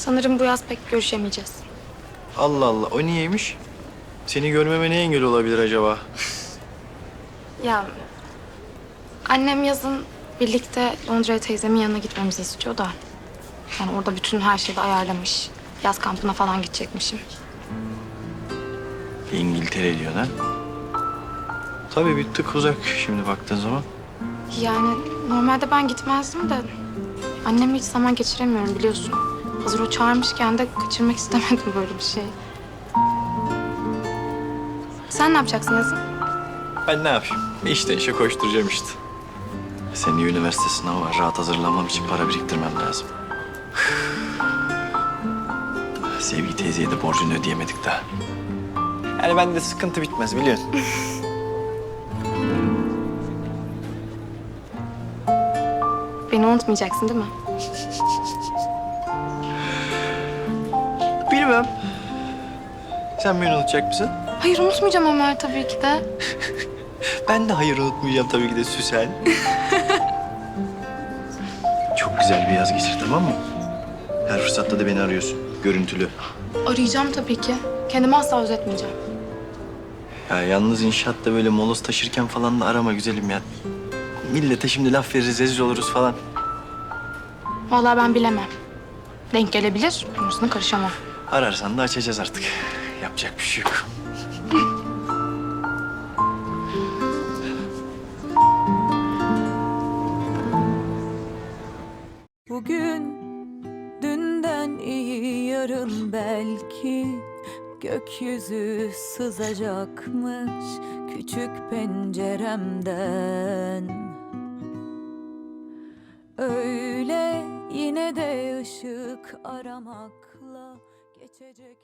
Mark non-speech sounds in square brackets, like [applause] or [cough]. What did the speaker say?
sanırım bu yaz pek görüşemeyeceğiz. Allah Allah o niyeymiş? Seni görmeme ne engel olabilir acaba? [laughs] Ya annem yazın birlikte Londra'ya teyzemin yanına gitmemizi istiyor da. Yani orada bütün her şeyi de ayarlamış. Yaz kampına falan gidecekmişim. İngiltere diyor ha? Tabii bir tık uzak şimdi baktığın zaman. Yani normalde ben gitmezdim de annemle hiç zaman geçiremiyorum biliyorsun. Hazır o çağırmışken de kaçırmak [laughs] istemedim böyle bir şey. Sen ne yapacaksın yazın? Ben ne yapayım? İşte işe koşturacağım işte. Senin üniversite sınavı var. Rahat hazırlanmam için para biriktirmem lazım. [sighs] Sevgi teyzeye de borcunu ödeyemedik daha. Yani bende sıkıntı bitmez biliyorsun. [laughs] Beni unutmayacaksın değil mi? [laughs] Bilmem. Sen beni unutacak mısın? Hayır unutmayacağım Ömer tabii ki de. [laughs] Ben de hayır unutmayacağım tabii ki de Süsen. [laughs] Çok güzel bir yaz geçir tamam mı? Her fırsatta da beni arıyorsun. Görüntülü. Arayacağım tabii ki. Kendimi asla özetmeyeceğim. Ya yalnız inşaatta böyle moloz taşırken falan da arama güzelim ya. Millete şimdi laf veririz, rezil oluruz falan. Vallahi ben bilemem. Denk gelebilir, konusuna karışamam. Ararsan da açacağız artık. Yapacak bir şey yok. Bugün dünden iyi yarın belki gökyüzü sızacakmış küçük penceremden. Öyle yine de ışık aramakla geçecek.